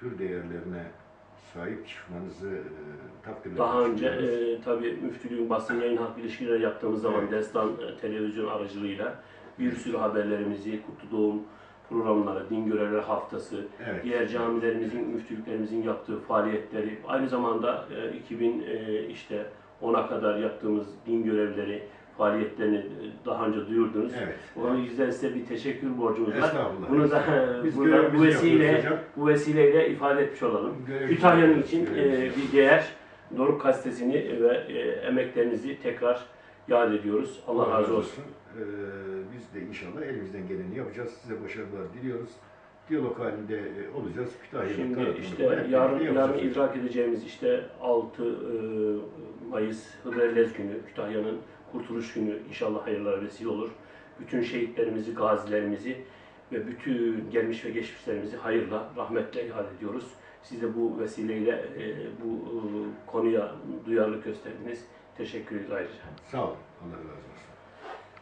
tür değerlerine sahip çıkmanızı e, takdirle Daha önce e, tabii müftülüğün basın yayın halk ilişkileri yaptığımız zaman Evet. Destan e, televizyon aracılığıyla bir sürü haberlerimizi, kutlu doğum programları, din görevleri haftası, evet. diğer camilerimizin, müftülüklerimizin yaptığı faaliyetleri, aynı zamanda e, 2000 e, işte 10'a kadar yaptığımız din görevleri faaliyetlerini e, daha önce duyurdunuz. Evet. O yüzden size bir teşekkür borcumuz var. Bunu da Biz burada bu vesile bu vesileyle ifade etmiş olalım. Kütahya'nın için e, bir değer Doruk Gazetesi'ni ve e, emeklerinizi tekrar yad ediyoruz. Allah, razı olsun. Ee, biz de inşallah elimizden geleni yapacağız. Size başarılar diliyoruz. Diyalog halinde e, olacağız. Kütahya'da Şimdi işte yarın, yarın idrak edeceğimiz işte 6 e, Mayıs Hıdrellez günü, Kütahya'nın kurtuluş günü inşallah hayırlara vesile olur. Bütün şehitlerimizi, gazilerimizi ve bütün gelmiş ve geçmişlerimizi hayırla, rahmetle yad ediyoruz. Siz de bu vesileyle e, bu e, konuya duyarlılık gösterdiniz. Teşekkür ederiz ayrıca. Sağ olun. Allah razı olsun.